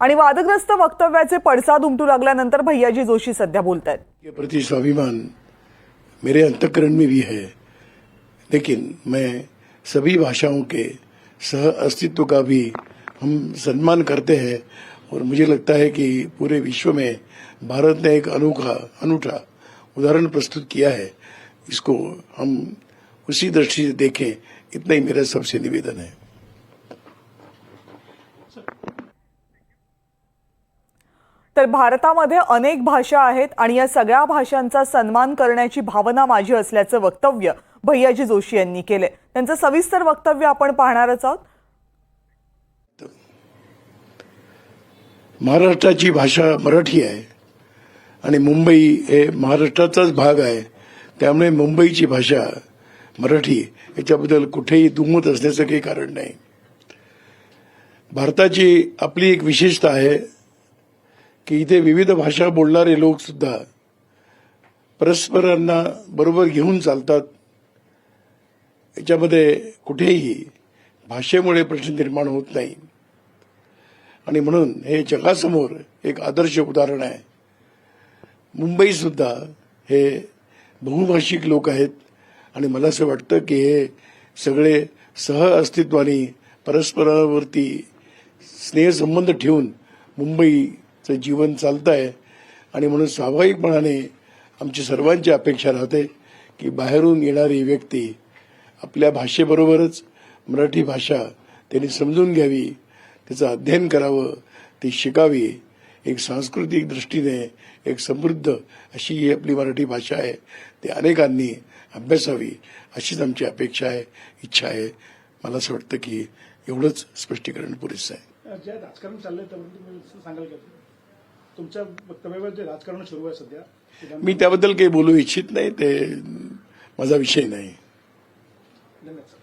आणि वादग्रस्त वक्तव्याचे पडसाद उमटू लागल्यानंतर भैयाजी जोशी सध्या बोलत आहेत के प्रति स्वाभिमान मेरे अंतकरण में भी है। लेकिन मैं सभी भाषाओं के सह अस्तित्व का भी हम सम्मान करते हैं और मुझे लगता है कि पूरे विश्व में भारत ने एक अनोखा अनूठा उदाहरण प्रस्तुत किया है। इसको हम उसी दृष्टि से देखें इतना ही मेरा सबसे निवेदन है। तर भारतामध्ये अनेक भाषा आहेत आणि या सगळ्या भाषांचा सन्मान करण्याची भावना माझी असल्याचं वक्तव्य भैयाजी जोशी यांनी केले त्यांचं सविस्तर वक्तव्य आपण पाहणारच आहोत. महाराष्ट्राची भाषा मराठी आहे आणि मुंबई हे महाराष्ट्राचाच भाग आहे. त्यामुळे मुंबईची भाषा मराठी याच्याबद्दल कुठेही दुमत असण्याचं काही कारण नाही. भारताची आपली एक विशेषता आहे की इथे विविध भाषा बोलणारे लोक सुद्धा परस्परांना बरोबर घेऊन चालतात. याच्यामध्ये कुठेही भाषेमुळे प्रश्न निर्माण होत नाही. आणि म्हणून हे जगासमोर एक आदर्श उदाहरण आहे. मुंबई सुद्धा हे बहुभाषिक लोक आहेत. आणि मला असं वाटतं की हे सगळे सह अस्तित्वाने परस्परावरती स्नेहसंबंध ठेवून मुंबई जीवन चालतं आहे आणि म्हणून स्वाभाविकपणाने आमची सर्वांची अपेक्षा राहते की बाहेरून येणारी व्यक्ती आपल्या भाषेबरोबरच मराठी भाषा त्यांनी समजून घ्यावी त्याचं अध्ययन करावं ती शिकावी. एक सांस्कृतिक दृष्टीने एक समृद्ध अशी ही आपली मराठी भाषा आहे. ती अनेकांनी अभ्यासावी अशीच आमची अपेक्षा आहे इच्छा आहे. मला असं वाटतं की एवढंच स्पष्टीकरण पुरेसं आहे. राजकारण चाललंय सांगाल का? तुमच्या वक्तव्यावर जे राजकारण सुरू आहे सध्या मी त्याबद्दल काही बोलू इच्छित नाही ते माझा विषय नाही. धन्यवाद